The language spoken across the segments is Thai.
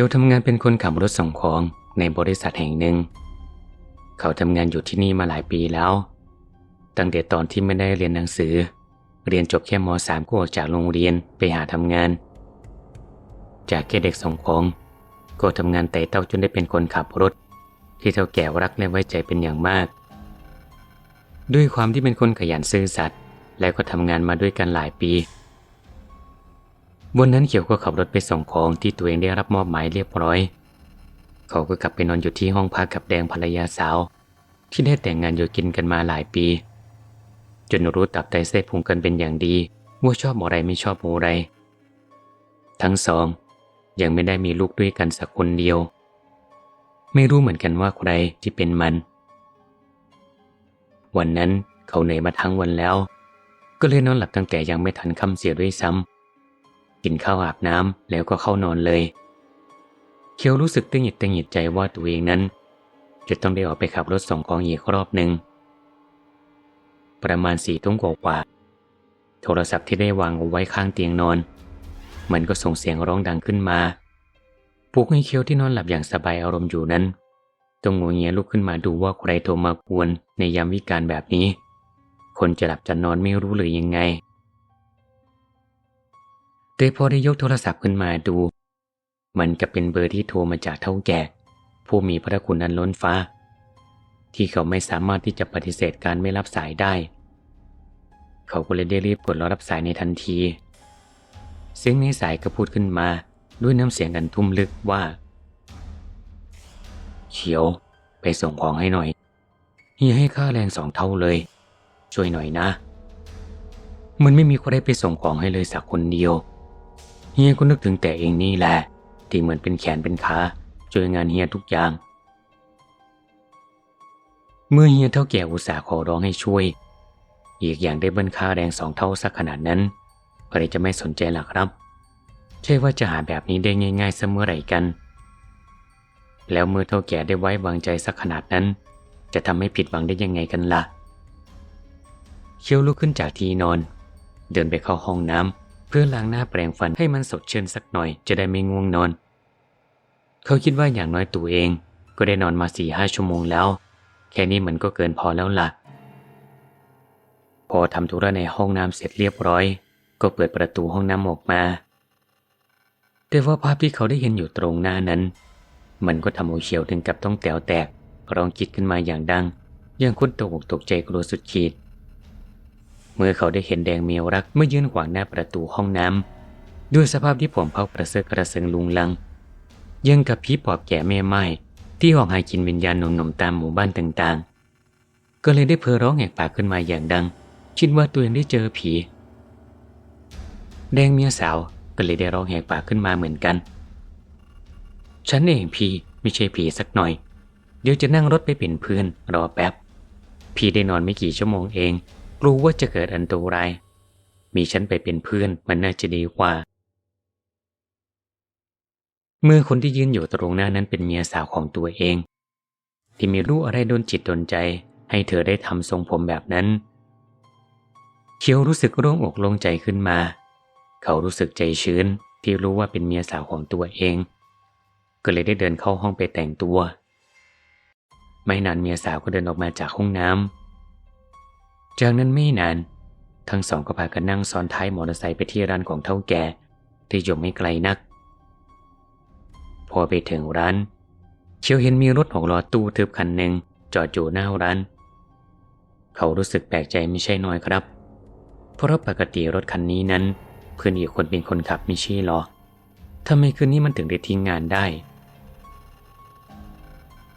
ขียวทำงานเป็นคนขับรถส่งของในบริษัทแห่งหนึ่ง เขาทำงานอยู่ที่นี่มาหลายปีแล้ว ตั้งแต่ตอนที่ไม่ได้เรียนหนังสือ เรียนจบแค่ม .3 ก็ออกจากโรงเรียนไปหาทำงาน จากแค่เด็กส่งของ ก็ทำงานไต่เต้าจนได้เป็นคนขับรถ ที่เท่าแก่รักและไว้ใจเป็นอย่างมาก ด้วยความที่เป็นคนขยันซื่อสัตย์และก็ทำงานมาด้วยกันหลายปี บนนั้นเขียวก็ขับรถไปส่งของที่ตัวเองได้รับมอบหมายเรียบร้อย เขาก็กลับไปนอนอยู่ที่ห้องพักกับแดงภรรยาสาว ที่ได้แต่งงานอยู่กินกันมาหลายปี จนรู้ตับไตเส้พุงกันเป็นอย่างดีว่าชอบอะไรไม่ชอบอะไร ทั้งสอง ยังไม่ได้มีลูกด้วยกันสักคนเดียว ไม่รู้เหมือนกันว่าใครที่เป็นมัน วันนั้นเขาเหนื่อยมาทั้งวันแล้ว ก็เลยนอนหลับตั้งแต่ยังไม่ทันค่ำเสียด้วยซ้ำ กินข้าวอาบน้ำแล้วก็เข้านอนเลย เคียวรู้สึกตึงหิดตึงหิดใจว่าตัวเองนั้น จะต้องได้ออกไปขับรถส่งของอีกรอบหนึ่งประมาณสี่ทุ่มกว่าโทรศัพท์ที่ได้วางเอาไว้ข้างเตียงนอน มันก็ส่งเสียงร้องดังขึ้นมาปลุกให้เคียวที่นอนหลับอย่างสบายอารมณ์อยู่นั้นต้องงงเงียลุกขึ้นมาดูว่าใครโทรมากวนในยามวิการแบบนี้ คนจะหลับจะนอนไม่รู้เลยยังไง แต่พอได้ยกโทรศัพท์ขึ้นมาดู มันก็เป็นเบอร์ที่โทรมาจากเท่าแก่ ผู้มีพระคุณอันล้นฟ้า ที่เขาไม่สามารถที่จะปฏิเสธการไม่รับสายได้ เขาก็เลยได้รีบกดรับสายในทันที เสียงในสายก็พูดขึ้นมาด้วยน้ำเสียงกันทุ่มลึกว่า เขียว ไปส่งของให้หน่อยเฮียให้ค่าแรงสองเท่าเลย ช่วยหน่อยนะ มันไม่มีใครไปส่งของให้เลยสักคนเดียว ฮียก็นึกถึงแต่เองนี่แหละ ที่เหมือนเป็นแขนเป็นขาช่วยงานเฮียทุกอย่าง เมื่อเฮียเท่าแก่อุตส่าห์ขอร้องให้ช่วย อีกอย่างได้เบิ้ลค่าแรงสองเท่าสักขนาดนั้นใครจะไม่สนใจหรอครับ ใช่ว่าจะหาแบบนี้ได้ง่ายๆเสมอไหร่กัน แล้วเมื่อเท่าแก่ได้ไว้วางใจสักขนาดนั้น จะทำให้ผิดหวังได้ยังไงกันละ่ะเคียวลุกขึ้นจากที่นอน เดินไปเข้าห้องน้ำ เพื่อล้างหน้าแปรงฟันให้มันสดชื่นสักหน่อยจะได้ไม่ง่วงนอน เขาคิดว่าอย่างน้อยตัวเองก็ได้นอนมาสี่ห้าชั่วโมงแล้ว แค่นี้มันก็เกินพอแล้วละ่ะ พอทำธุระในห้องน้ำเสร็จเรียบร้อย ก็เปิดประตูห้องน้ำออกมา แต่ว่าภาพที่เขาได้เห็นอยู่ตรงหน้านั้น มันก็ทำเอาเฉียวถึงกับต้องแตวแตกร้องคิดขึ้นมาอย่างดังยังคุ้นตกตกใจกลัวสุดขีด เมื่อเขาได้เห็นแดงเมียวรักเมื่อยืนขวางหน้าประตูห้องน้ำด้วยสภาพที่ผมเผากระเซาะกระเซิงลุงลัง ยังกับผีปอบแก่แม่ไม้ที่ออกหายกินวิญญาณหนุ่มๆตามหมู่บ้านต่างๆ ก็เลยได้เพ้อร้องแหกปากขึ้นมาอย่างดัง คิดว่าตัวเองได้เจอผี แดงเมียสาวก็เลยได้ร้องแหกปากขึ้นมาเหมือนกัน ฉันเองพี่ไม่ใช่ผีสักหน่อย เดี๋ยวจะนั่งรถไปเป็นเพื่อนรอแป๊บ พี่ได้นอนไม่กี่ชั่วโมงเอง กลัวว่าจะเกิดอันตราย มีฉันไปเป็นเพื่อนมันน่าจะดีกว่า เมื่อคนที่ยืนอยู่ตรงหน้านั้นเป็นเมียสาวของตัวเอง ที่มีรู้อะไรโดนจิตโดนใจ ให้เธอได้ทำทรงผมแบบนั้น เคียวรู้สึกโล่งอกโล่งใจขึ้นมา เขารู้สึกใจชื้นที่รู้ว่าเป็นเมียสาวของตัวเอง ก็เลยได้เดินเข้าห้องไปแต่งตัว ไม่นานเมียสาวก็เดินออกมาจากห้องน้ำ จากนั้นไม่นาน ทั้งสองก็พากันนั่งซ้อนท้ายมอเตอร์ไซค์ไปที่ร้านของเท่าแก่ที่อยู่ไม่ไกลนัก พอไปถึงร้าน เชียวเห็นมีรถหกล้อตู้ทึบคันหนึ่งจอดอยู่หน้าร้าน เขารู้สึกแปลกใจไม่ใช่น้อยครับ เพราะปกติรถคันนี้นั้น เพื่อนอีกคนเป็นคนขับไม่ใช่หรอทำไมคืนนี้มันถึงได้ทิ้งงานได้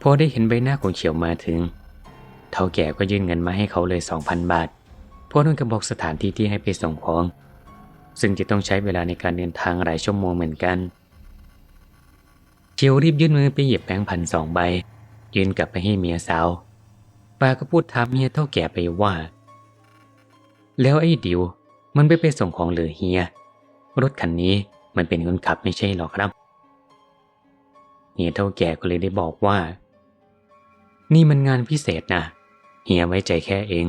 พอได้เห็นใบหน้าของเขียวมาถึง เท่าแก่ก็ยื่นเงินมาให้เขาเลยสองพันบาทพร้อมกับอกสถานที่ที่ให้ไปส่งของ ซึ่งจะต้องใช้เวลาในการเดินทางหลายชั่วโมงเหมือนกันเขียวรีบยื่นมือไปหยิบแบงค์พันสองใบ ยื่นกลับไปให้เมียสาวป้าก็พูดถามเมียเท่าแก่ไปว่า แล้วไอ้ดิว มันไปไปส่งของหลือเฮีย รถคันนี้มันเป็นคนขับไม่ใช่หรอครับเฮียเท่าแก่ก็เลยได้บอกว่า นี่มันงานพิเศษนะ เฮียไว้ใจแค่เอง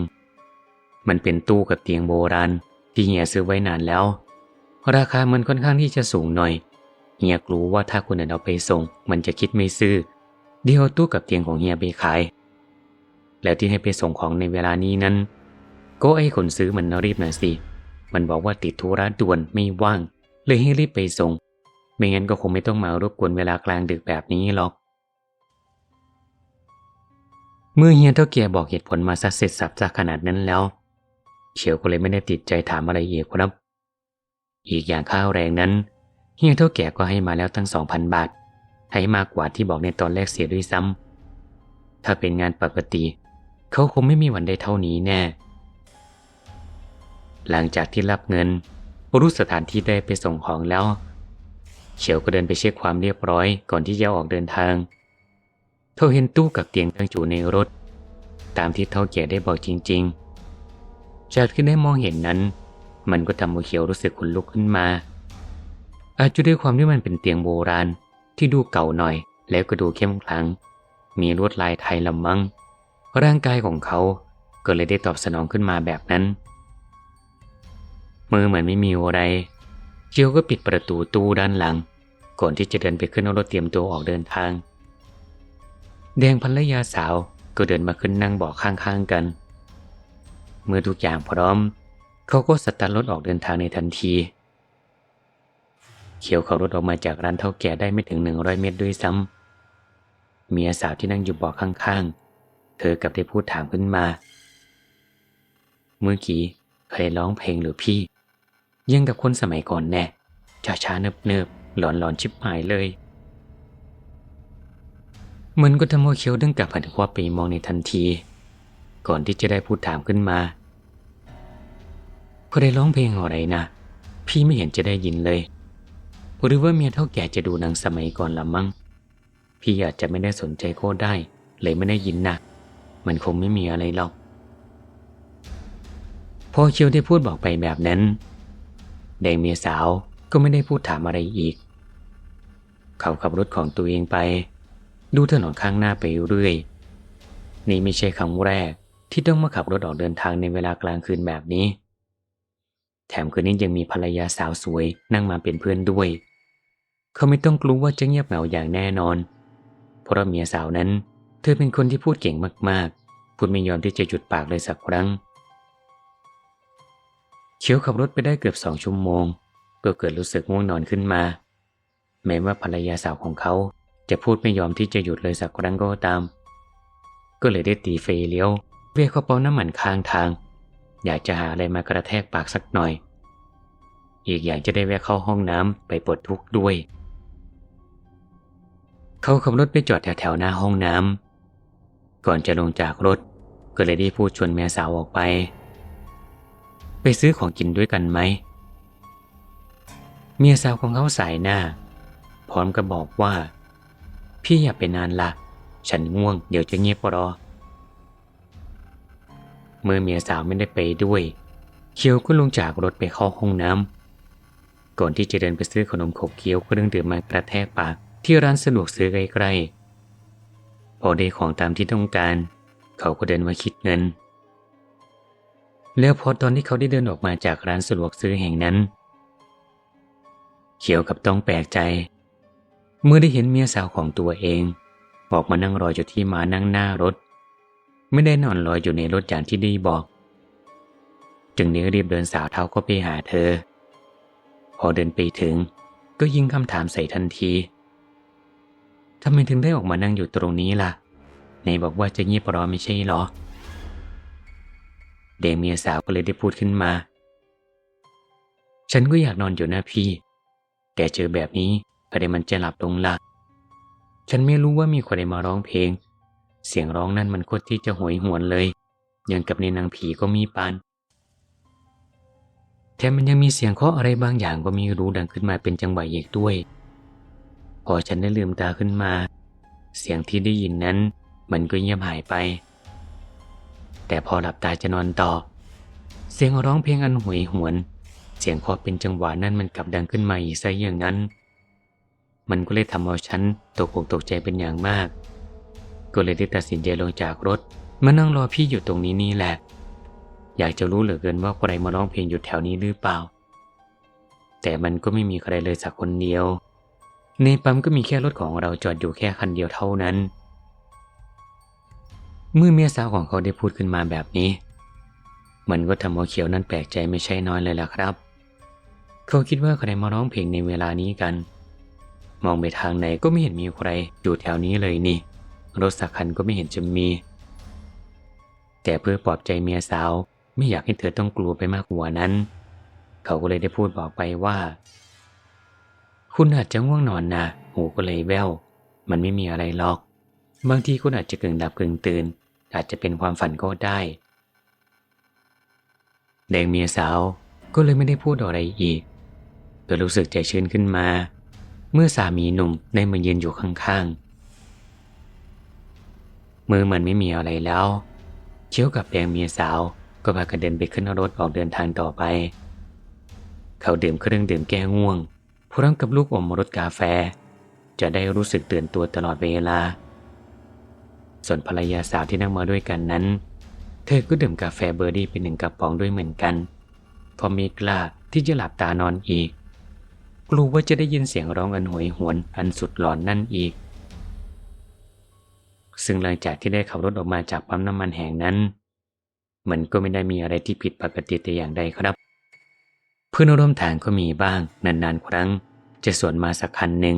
มันเป็นตู้กับเตียงโบราณ ที่เฮียซื้อไว้นานแล้ว ราคามันค่อนข้างที่จะสูงหน่อยเฮียกรู้ว่าถ้าคนอื่นเอาไปส่ง มันจะคิดไม่ซื่อเดี๋ยวตู้กับเตียงของเฮียไปขาย แล้วที่ให้ไปส่งของในเวลานี้นั้น ก็ไอ้คนซื้อมันรีบหน่อยสิ มันบอกว่าติดธุระด่วนไม่ว่าง เลยให้รีบไปส่ง ไม่งั้นก็คงไม่ต้องมารบกวนเวลากลางดึกแบบนี้หรอก เมื่อเฮียเท่าเกียบอกเหตุผลมาซะเสร็จสับจาขนาดนั้นแล้ว เฉียวก็เลยไม่ได้ติดใจถามอะไรอีกครับ อีกอย่างค่าแรงนั้น เฮียเท่าแก่ก็ให้มาแล้วตั้งสองพันบาท ให้มากกว่าที่บอกในตอนแรกเสียด้วยซ้ำถ้าเป็นงานปกติ เขาคงไม่มีวันได้เท่านี้แน่ หลังจากที่รับเงินรู้สถานที่ได้ไปส่งของแล้ว เฉียวก็เดินไปเช็คความเรียบร้อยก่อนที่จะออกเดินทาง เขาเห็นตู้กับเตียงตั้งอยู่ในรถ ตามที่เท่าแก่ได้บอกจริง ๆ จากที่ได้มองเห็นนั้น มันก็ทำให้เขียวรู้สึกขนลุกขึ้นมา อาจจะด้วยความที่มันเป็นเตียงโบราณที่ดูเก่าหน่อย แล้วก็ดูเข้มขลัง มีลวดลายไทยละมัง้งร่างกายของเขาก็เลยได้ตอบสนองขึ้นมาแบบนั้น มือเหมือนไม่มีอะไร เจียวก็ปิดประตูตู้ด้านหลัง ก่อนที่จะเดินไปขึ้นรถเตรียมตัวออกเดินทาง แดงภรรยาสาวก็เดินมาขึ้นนั่งเบาะข้างๆกัน เมื่อทุกอย่างพร้อม เขาก็สตาร์ทรถออกเดินทางในทันที เขียวขับรถออกมาจากร้านเท่าแก่ได้ไม่ถึงหนึ่งร้อยเมตรด้วยซ้ำเมียสาวที่นั่งอยู่เบาะข้างๆ เธอกลับได้พูดถามขึ้นมา เมื่อกี้เคยร้องเพลงหรือพี่ ยังกับคนสมัยก่อนแน่ช้าๆเนิบๆหลอนๆชิบหายเลย เหมันก็ทำให้เคียวดึงกลับหันขวาไปมองในทันที ก่อนที่จะได้พูดถามขึ้นมาเขาได้ร้องเพลงอะไรนะ พี่ไม่เห็นจะได้ยินเลย หรือว่าเมียเท่าแก่จะดูนังสมัยก่อนละมั้ง พี่อาจจะไม่ได้สนใจก็ได้ เลยไม่ได้ยินนะ มันคงไม่มีอะไรหรอก พอเคียวได้พูดบอกไปแบบนั้น แดงเมียสาวก็ไม่ได้พูดถามอะไรอีก เขาขับรถของตัวเองไป ดูถนนข้างหน้าไปเรื่อย นี่ไม่ใช่ครั้งแรกที่ต้องมาขับรถออกเดินทางในเวลากลางคืนแบบนี้ แถมคืนนี้ยังมีภรรยาสาวสวยนั่งมาเป็นเพื่อนด้วย เขาไม่ต้องกลัวว่าจะเงียบเหงาอย่างแน่นอน เพราะเมียสาวนั้น เธอเป็นคนที่พูดเก่งมากๆ พูดไม่ยอมที่จะหยุดปากเลยสักครั้ง เขียวขับรถไปได้เกือบสองชั่วโมง ก็เกิดรู้สึกง่วงนอนขึ้นมา แม้ว่าภรรยาสาวของเขา จะพูดไม่ยอมที่จะหยุดเลยสักครั้งก็ตาม ก็เลยได้ตีเฟยเลี้ยวเวียเข้าเป้าน้ำมันข้างทาง อยากจะหาอะไรมากระแทกปากสักหน่อย อีกอย่างจะได้แวะเข้าห้องน้ำไปปลดทุกข์ด้วย เขาขับรถไปจอดแถวๆหน้าห้องน้ำก่อนจะลงจากรถ ก็เลยได้พูดชวนแม่สาวออกไป ไปซื้อของกินด้วยกันไหมเมียสาวของเขาสายหน้า พร้อมกับบอกว่า พี่อย่าไปนานละ ฉันง่วงเดี๋ยวจะเงียบรอ เมื่อเมียสาวไม่ได้ไปด้วย เคียวก็ลงจากรถไปเข้าห้องน้ำก่อนที่จะเดินไปซื้อขนมขบเคี้ยวเครื่องดื่มมากระแทกปากที่ร้านสะดวกซื้อใกล้ๆ พอได้ของตามที่ต้องการ เขาก็เดินมาคิดเงิน แล้วพอตอนที่เขาได้เดินออกมาจากร้านสะดวกซื้อแห่งนั้น เขียวกับต้องแปลกใจ เมื่อได้เห็นเมียสาวของตัวเองบอกมานั่งรออยู่ที่มานั่งหน้ารถ ไม่ได้นอนรออยู่ในรถอย่างที่ดีบอก จึงนี้รีบเดินสาวเท้าก็ไปหาเธอ พอเดินไปถึง ก็ยิงคำถามใส่ทันทีทำไมถึงได้ออกมานั่งอยู่ตรงนี้ล่ะไหนบอกว่าจะเงียบรอไม่ใช่หรอ เดเมียสาวก็เลยได้พูดขึ้นมา ฉันก็อยากนอนอยู่นะพี่ แต่เจอแบบนี้ พอดีมันจะหลับลงละฉันไม่รู้ว่ามีคนใดมาร้องเพลง เสียงร้องนั่นมันโคตรที่จะหวยหวนเลย อย่างกับในนางผีก็มีปานแถมมันยังมีเสียงเคาะอะไรบางอย่างก็มีรู้ดังขึ้นมาเป็นจังหวะอีกด้วย พอฉันได้ลืมตาขึ้นมา เสียงที่ได้ยินนั้น มันก็เงียบหายไป แต่พอหลับตาจะนอนต่อ เสียงร้องเพลงอันหวยหวน เสียงเคาะเป็นจังหวะนั้นมันกลับดังขึ้นมาอีกซะอย่างนั้น มันก็เลยทำเอาฉันตกอกตกใจเป็นอย่างมาก ก็เลยได้ตัดสินใจลงจากรถ มานั่งรอพี่อยู่ตรงนี้นี่แหละ อยากจะรู้เหลือเกินว่าใครมาร้องเพลงอยู่แถวนี้หรือเปล่า แต่มันก็ไม่มีใครเลยสักคนเดียว ในปั๊มก็มีแค่รถของเราจอดอยู่แค่คันเดียวเท่านั้น เมื่อเมียสาวของเขาได้พูดขึ้นมาแบบนี้ มันก็ทำเอาเขียวนั้นแปลกใจไม่ใช่น้อยเลยล่ะครับ เขาคิดว่าใครมาร้องเพลงในเวลานี้กัน มองไปทางไหนก็ไม่เห็นมีใครอยู่แถวนี้เลยนี่ รถสักคันก็ไม่เห็นจะมี แต่เพื่อปลอบใจเมียสาวไม่อยากให้เธอต้องกลัวไปมากกว่านั้น เขาก็เลยได้พูดบอกไปว่า คุณอาจจะง่วงนอนนะหูก็เลยแว่วมันไม่มีอะไรหรอก บางทีคุณอาจจะกึ่งหลับกึ่งตื่น อาจจะเป็นความฝันก็ได้แดงเมียสาวก็เลยไม่ได้พูดอะไรอีกเธอรู้สึกใจชื้นขึ้นมา เมื่อสามีหนุ่มได้มายืนอยู่ข้างๆ มือมันไม่มีอะไรแล้ว เชี่ยวกับแดงเมียสาวก็พากันเดินไปขึ้นรถออกเดินทางต่อไป เขาดื่มเครื่องดื่มแก้ง่วงพร้อมกับลูกอมรสกาแฟ จะได้รู้สึกตื่นตัวตลอดเวลา ส่วนภรรยาสาวที่นั่งมาด้วยกันนั้น เธอก็ดื่มกาแฟเบอร์ดี้เป็นหนึ่งกระป๋องด้วยเหมือนกันพราะมีกล้าที่จะหลับตานอนอีก กลัวว่าจะได้ยินเสียงร้องอันหวยหวนอันสุดหลอนนั่นอีก ซึ่งหลังจากที่ได้ขับรถออกมาจากปั๊มน้ำมันแห่งนั้น มันก็ไม่ได้มีอะไรที่ผิดปกติแต่อย่างใดครับ เพื่อนร่วมทางก็มีบ้างนานๆครั้ง จะสวนมาสักคันหนึ่ง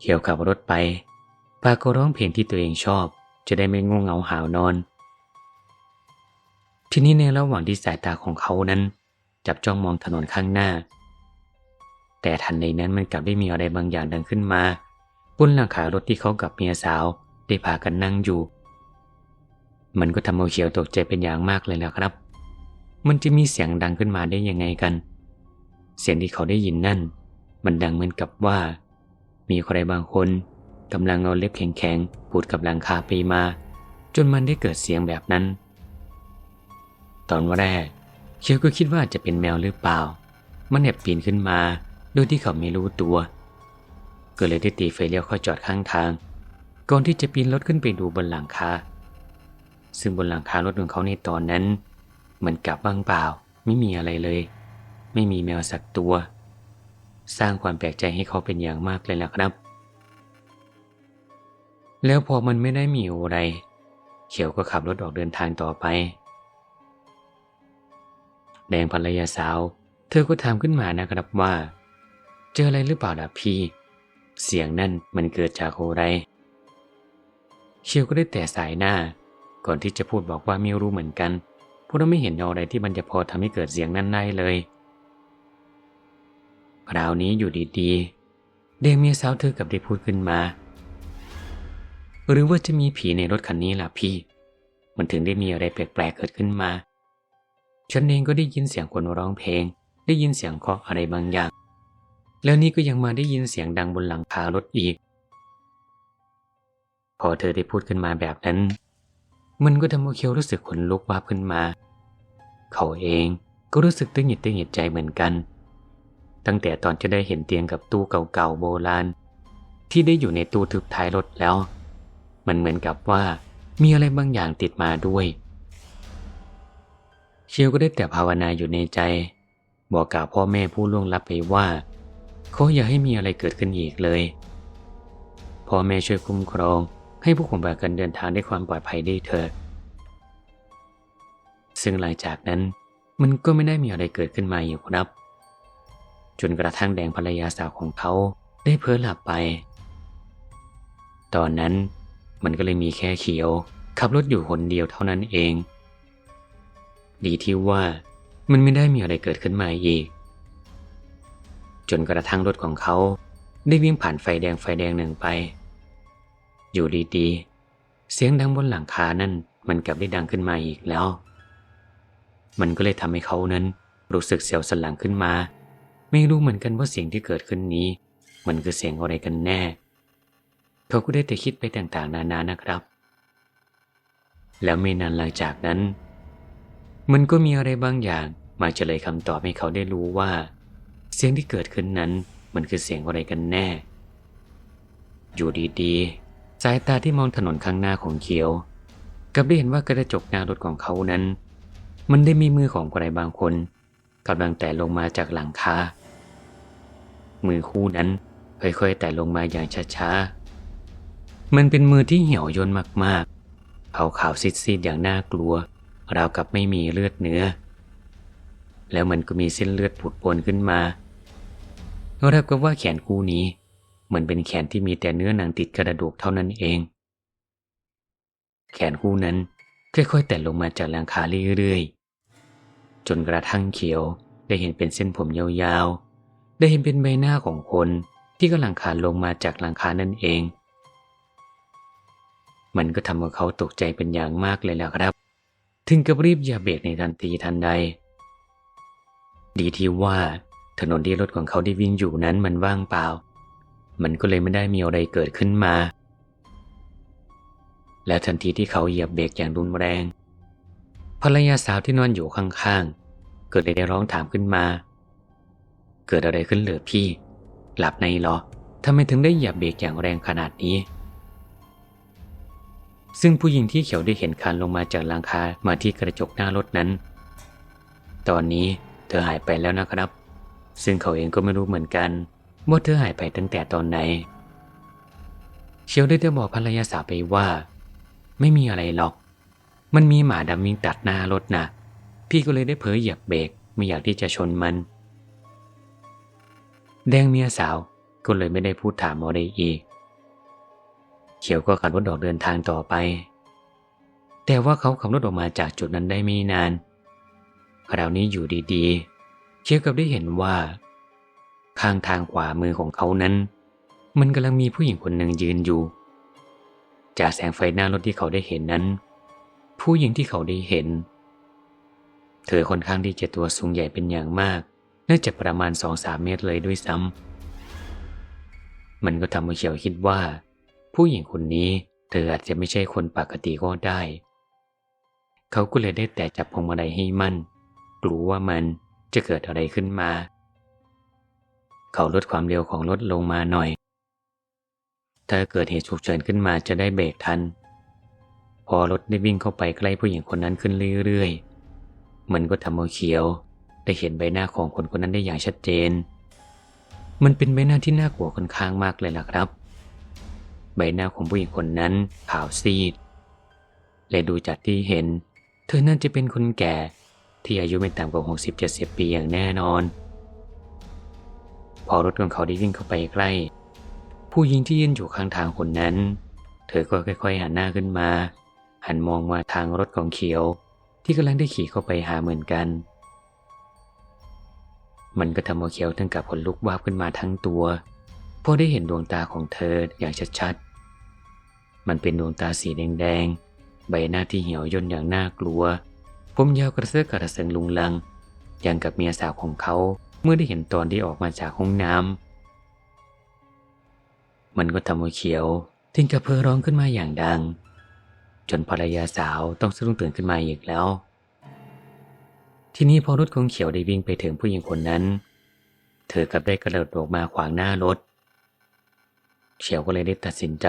เขียวขับรถไปปาก็ร้องเพลงที่ตัวเองชอบ จะได้ไม่ง่วงเหงาหาวนอน ทีนี้ในระหว่างที่สายตาของเขานั้น จับจ้องมองถนนข้างหน้า แต่ทันในนั้นมันกลับได้มีอะไรบางอย่างดังขึ้นมาบนหลังคารถที่เขากับเมียสาวได้พากันนั่งอยู่ มันก็ทำเอาเขียวตกใจเป็นอย่างมากเลยแหละครับ มันจะมีเสียงดังขึ้นมาได้ยังไงกัน เสียงที่เขาได้ยินนั่น มันดังเหมือนกับว่า มีใครบางคนกำลังเอาเล็บแข็งๆปูดกับหลังคาไปมา จนมันได้เกิดเสียงแบบนั้น ตอนแรกเขียวก็คิดว่าจะเป็นแมวหรือเปล่า มันแอบปีนขึ้นมา โดยที่เขาไม่รู้ตัว ก็เลยได้ตีไฟเลี้ยวเข้าจอดข้างทาง ก่อนที่จะปีนรถขึ้นไปดูบนหลังคา ซึ่งบนหลังคารถของเขาในตอนนั้น มันกลับว่างเปล่า ไม่มีอะไรเลย ไม่มีแมวสักตัว สร้างความแปลกใจให้เขาเป็นอย่างมากเลยล่ะครับ แล้วพอมันไม่ได้มีอะไร เขียวก็ขับรถออกเดินทางต่อไปแดงภรรยาสาว เธอก็ถามขึ้นมานะครับว่า เจออะไรหรือเปล่าล่ะพี่ เสียงนั่นมันเกิดจากอะไรเขียวก็ได้แต่สายหน้า ก่อนที่จะพูดบอกว่าไม่รู้เหมือนกันเพราะเราไม่เห็นอะไรที่มันจะพอทำให้เกิดเสียงนั้นได้เลยคราวนี้อยู่ดีๆ เดงเมียสาวเธอกับได้พูดขึ้นมา หรือว่าจะมีผีในรถคันนี้ล่ะพี่ มันถึงได้มีอะไรแปลกๆเกิดขึ้นมา ฉันเองก็ได้ยินเสียงคนร้องเพลง ได้ยินเสียงเคาะอะไรบางอย่าง แล้วนี่ก็ยังมาได้ยินเสียงดังบนหลังคารถอีก พอเธอได้พูดขึ้นมาแบบนั้น มันก็ทำให้เคียวรู้สึกขนลุกวาบขึ้นมา เขาเองก็รู้สึกตึงหงิดตึงหงิดใจเหมือนกัน ตั้งแต่ตอนจะได้เห็นเตียงกับตู้เก่าๆโบราณ ที่ได้อยู่ในตู้ทึบท้ายรถแล้ว มันเหมือนกับว่ามีอะไรบางอย่างติดมาด้วย เชียวก็ได้แต่ภาวนาอยู่ในใจ บอกกับพ่อแม่ผู้ล่วงลับไปว่า ขาอย่าให้มีอะไรเกิดขึ้นอีกเลยพ่อแม่ช่วยคุ้มครอง ให้พวกผมพากันเดินทางด้วยความปลอดภัยได้เถิดซึ่งหลังจากนั้นมันก็ไม่ได้มีอะไรเกิดขึ้นมาอยู่ครับ จนกระทั่งแดงภรรยาสาวของเขาได้เพ้อหลับไป ตอนนั้นมันก็เลยมีแค่เขียว ขับรถอยู่คนเดียวเท่านั้นเอง ดีที่ว่ามันไม่ได้มีอะไรเกิดขึ้นมาอีก จนกระทั่งรถของเขา ได้วิ่งผ่านไฟแดงไฟแดงหนึ่งไป อยู่ดีๆ เสียงดังบนหลังคานั่นมันกลับได้ดังขึ้นมาอีกแล้ว มันก็เลยทำให้เขานั้นรู้สึกเสียวสันหลังขึ้นมา ไม่รู้เหมือนกันว่าเสียงที่เกิดขึ้นนี้ มันคือเสียงอะไรกันแน่ เขาก็ได้แต่คิดไปต่างๆ นานานะครับ แล้วไม่นานหลังจากนั้น มันก็มีอะไรบางอย่างมาเฉลยคำตอบให้เขาได้รู้ว่า เสียงที่เกิดขึ้นนั้นมันคือเสียงอะไรกันแน่ อยู่ดีๆ สายตาที่มองถนนข้างหน้าของเขียว กับได้เห็นว่ากระจกหน้ารถของเขานั้น มันได้มีมือของใครบางคนกำลังแต่ลงมาจากหลังคา มือคู่นั้นค่อยๆแต่ลงมาอย่างช้าๆ มันเป็นมือที่เหี่ยวย่นมากๆขาวๆซีดๆอย่างน่ากลัว ราวกับไม่มีเลือดเนื้อ แล้วมันก็มีเส้นเลือดผุดปนขึ้นมาเรียกว่าแขนคู่นี้เหมือนเป็นแขนที่มีแต่เนื้อหนังติดกระดูกเท่านั้นเอง แขนคู่นั้นค่อยๆแต่ลงมาจากหลังคาเรื่อยๆ จนกระทั่งเขียวได้เห็นเป็นเส้นผมยาวๆ ได้เห็นเป็นใบหน้าของคนที่กำลังคานลงมาจากหลังคานั่นเอง มันก็ทำให้เขาตกใจเป็นอย่างมากเลยล่ะครับ ถึงกับรีบยาเบรกในทันทีทันใด ดีที่ว่าถนนที่รถของเขาได้วิ่งอยู่นั้นมันว่างเปล่า มันก็เลยไม่ได้มีอะไรเกิดขึ้นมา และทันทีที่เขาเหยียบเบรกอย่างรุนแรง ภรรยาสาวที่นอนอยู่ข้างๆ เกิดเลยได้ร้องถามขึ้นมา เกิดอะไรขึ้นเหรอพี่ หลับในหรอทำไมถึงได้เหยียบเบรกอย่างแรงขนาดนี้ ซึ่งผู้หญิงที่เขียวได้เห็นคานลงมาจากหลังคามาที่กระจกหน้ารถนั้น ตอนนี้เธอหายไปแล้วนะครับ ซึ่งเขาเองก็ไม่รู้เหมือนกันว่าเธอหายไปตั้งแต่ตอนไหน เชียวได้จะบอกภรรยาสาวไปว่า ไม่มีอะไรหรอก มันมีหมาดำวิ่งตัดหน้ารถนะพี่ก็เลยได้เผลอเหยียบเบรกไม่อยากที่จะชนมัน แดงเมียสาวก็เลยไม่ได้พูดถามอะไรอีก เขียวก็ขับรถออกเดินทางต่อไป แต่ว่าเขาขับรถออกมาจากจุดนั้นได้ไม่นาน คราวนี้อยู่ดีๆเขียวกับได้เห็นว่า ข้างทางขวามือของเขานั้น มันกำลังมีผู้หญิงคนหนึ่งยืนอยู่ จากแสงไฟหน้ารถที่เขาได้เห็นนั้น ผู้หญิงที่เขาได้เห็น เธอค่อนข้างที่จะตัวสูงใหญ่เป็นอย่างมาก น่าจะประมาณสองสามเมตรเลยด้วยซ้ำมันก็ทำให้เขียวคิดว่า ผู้หญิงคนนี้เธออาจจะไม่ใช่คนปกติก็ได้ เขาก็เลยได้แต่จับพวงมาลัยให้มั่น กลัวว่ามันจะเกิดอะไรขึ้นมา เขาลดความเร็วของรถลงมาหน่อย ถ้าเกิดเหตุฉุกเฉินขึ้นมาจะได้เบรกทัน พอรถได้วิ่งเข้าไปใกล้ผู้หญิงคนนั้นขึ้นเรื่อยๆ มันก็ทำเอาเขียวได้เห็นใบหน้าของคนคนนั้นได้อย่างชัดเจน มันเป็นใบหน้าที่น่ากลัวค่อนข้างมากเลยล่ะครับ ใบหน้าของผู้หญิงคนนั้นขาวซีด และดูจากที่เห็น เธอน่าจะเป็นคนแก่ ที่อายุไม่ต่ำกว่าหกสิบเจ็ดสิบปีอย่างแน่นอน พอรถของเขาได้วิ่งเข้าไปใกล้ ผู้หญิงที่ยืนอยู่ข้างทางคนนั้น เธอก็ค่อย ๆ หันหน้าขึ้นมา หันมองมาทางรถของเขียว ที่กำลังได้ขี่เข้าไปหาเหมือนกัน มันก็ทำเอาเขียวถึงกับขนลุกวาบขึ้นมาทั้งตัวเพราะได้เห็นดวงตาของเธออย่างชัดๆมันเป็นดวงตาสีแดงๆ ใบหน้าที่เหี่ยวย่นอย่างน่ากลัว ผมยาวกระเซาะกระเซิงลุงลัง อย่างกับเมียสาวของเขาเมื่อได้เห็นตอนที่ออกมาจากห้องน้ำ มันก็ทำเอเขียวถึงกับเพอร้องขึ้นมาอย่างดัง จนภรรยาสาวต้องสะดุ้งตื่นขึ้นมาอีกแล้ว ทีนี้พอรถของเขียวได้วิ่งไปถึงผู้หญิงคนนั้น เธอกลับได้กระโดดออกมาขวางหน้ารถ เขียวก็เลยได้ตัดสินใจ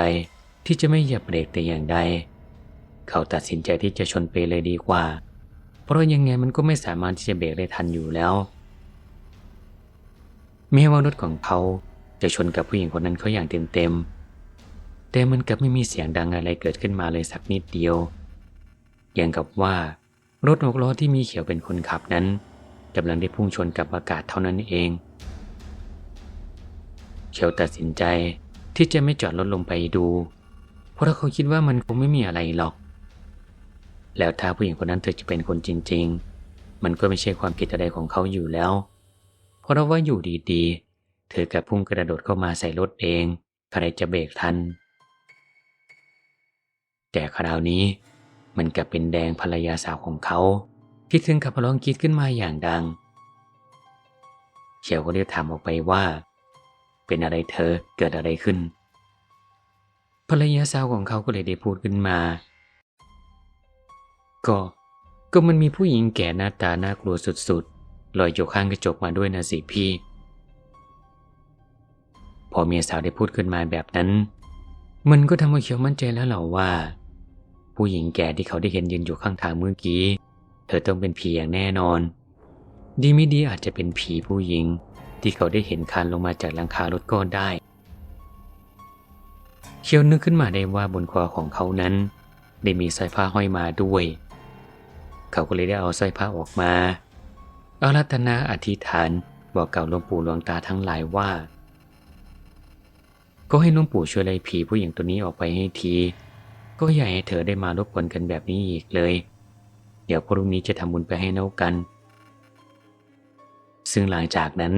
ที่จะไม่เหยียบเบรกแต่อย่างใด เขาตัดสินใจที่จะชนไปเลยดีกว่า ราะยังไงมันก็ไม่สามารถที่จะเบรกได้ทันอยู่แล้วแม้ว่ารถของเขาจะชนกับผู้หญิงคนนั้นเขาอย่างเต็มๆ แต่มันกลับไม่มีเสียงดังอะไรเกิดขึ้นมาเลยสักนิดเดียว อย่างกับว่ารถหกล้อที่มีเขียวเป็นคนขับนั้นกำลังได้พุ่งชนกับอากาศเท่านั้นเอง เขียวตัดสินใจที่จะไม่จอดรถลงไปดู เพราะเขาคิดว่ามันคงไม่มีอะไรหรอก แล้วถ้าผู้หญิงคนนั้นเธอจะเป็นคนจริง ๆ มันก็ไม่ใช่ความผิดอะไรของเขาอยู่แล้ว เพราะว่าอยู่ดีๆ เธอกับพุ่งกระโดดเข้ามาใส่รถเอง ใครจะเบรกทัน แต่คราวนี้มันกลับเป็นแดงภรรยาสาวของเขาที่ถึงกับร้องกรีดขึ้นมาอย่างดังเขียวก็เรียกถามออกไปว่า เป็นอะไรเธอเกิดอะไรขึ้น ภรรยาสาวของเขาก็เลยได้พูดขึ้นมา ก็ ก็มันมีผู้หญิงแก่หน้าตาน่ากลัวสุดๆ ลอยอยู่ข้างกระจกมาด้วยนะสิพี่ พอเมียสาวได้พูดขึ้นมาแบบนั้น มันก็ทำให้เขียวมั่นใจแล้วเหรอว่า ผู้หญิงแก่ที่เขาได้เห็นยืนอยู่ข้างทางเมื่อกี้ เธอต้องเป็นผีอย่างแน่นอน ดีไม่ดีอาจจะเป็นผีผู้หญิงที่เขาได้เห็นคานลงมาจากหลังคารถก็ได้ เคียวนึกขึ้นมาได้ว่าบนคอของเขานั้น ได้มีสร้อยผ้าห้อยมาด้วย เขาก็เลยได้เอาสร้อยผ้าออกมาอารัตนาอธิษฐานบอกเก่าหลวงปู่หลวงตาทั้งหลายว่า ก็ให้หลวงปู่ช่วยไล่ผีผู้หญิงตัวนี้ออกไปให้ที ก็อย่าให้เธอได้มารบกวนกันแบบนี้อีกเลย เดี๋ยวพรุ่งนี้จะทำบุญไปให้เน่ากัน ซึ่งหลังจากนั้น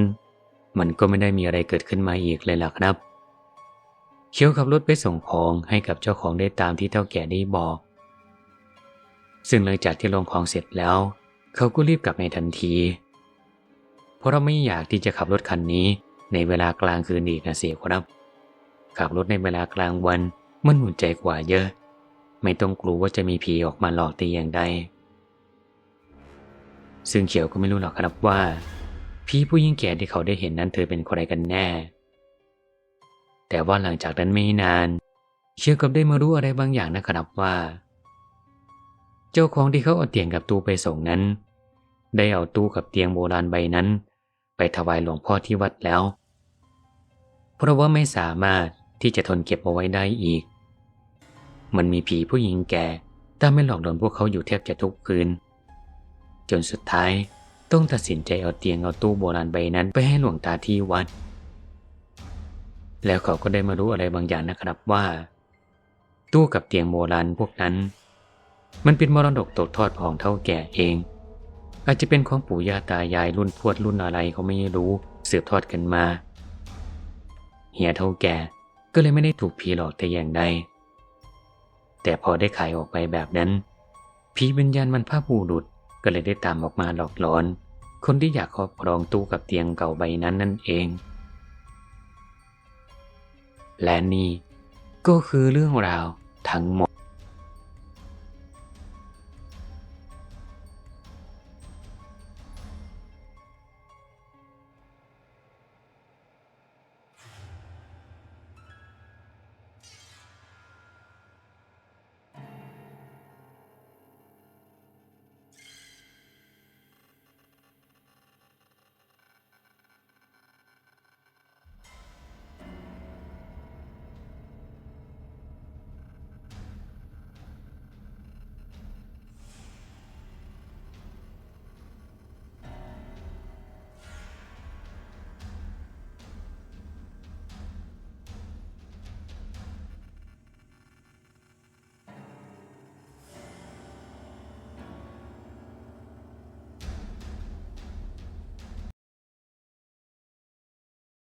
มันก็ไม่ได้มีอะไรเกิดขึ้นมาอีกเลยล่ะครับ เคียวขับรถไปส่งของให้กับเจ้าของได้ตามที่เท่าแก่ได้บอก ซึ่งหลังจากที่ลงของเสร็จแล้ว เขาก็รีบกลับในทันที เพราะเราไม่อยากที่จะขับรถคันนี้ในเวลากลางคืนอีกนะเสียครับ ขับรถในเวลากลางวันมันหุ่นใจกว่าเยอะ ไม่ต้องกลัวว่าจะมีผีออกมาหลอกตีอย่างใดซึ่งเขียวก็ไม่รู้หรอกครับว่าพี่ผู้หญิงแก่ที่เขาได้เห็นนั้นเธอเป็นใครกันแน่ แต่ว่าหลังจากนั้นไม่นาน เชียวกับได้มารู้อะไรบางอย่างนะครับว่า เจ้าของที่เขาเอาเตียงกับตู้ไปส่งนั้น ได้เอาตู้กับเตียงโบราณใบนั้น ไปถวายหลวงพ่อที่วัดแล้ว เพราะว่าไม่สามารถที่จะทนเก็บเอาไว้ได้อีก มันมีผีผู้หญิงแก่ตามไม่หลอกโดนพวกเขาอยู่แทบจะทุกคืน จนสุดท้ายต้องตัดสินใจเอาเตียงเอาตู้โบราณใบนั้นไปให้หลวงตาที่วัด แล้วเขาก็ได้มารู้อะไรบางอย่างนะครับว่า ตู้กับเตียงโบราณพวกนั้น มันเป็นมรดกตกทอดของเท่าแก่เอง อาจจะเป็นของปู่ย่าตายายรุ่นพวดรุ่นอะไรเขาไม่รู้สืบทอดกันมา เฮียเท่าแก่ก็เลยไม่ได้ถูกผีหลอกแต่อย่างใด แต่พอได้ขายออกไปแบบนั้น ผีวิญญาณมันภาพบูรุษก็เลยได้ตามออกมาหลอกหลอน คนที่อยากครอบครองตู้กับเตียงเก่าใบนั้นนั่นเอง และนี่ก็คือเรื่องราวทั้งหมด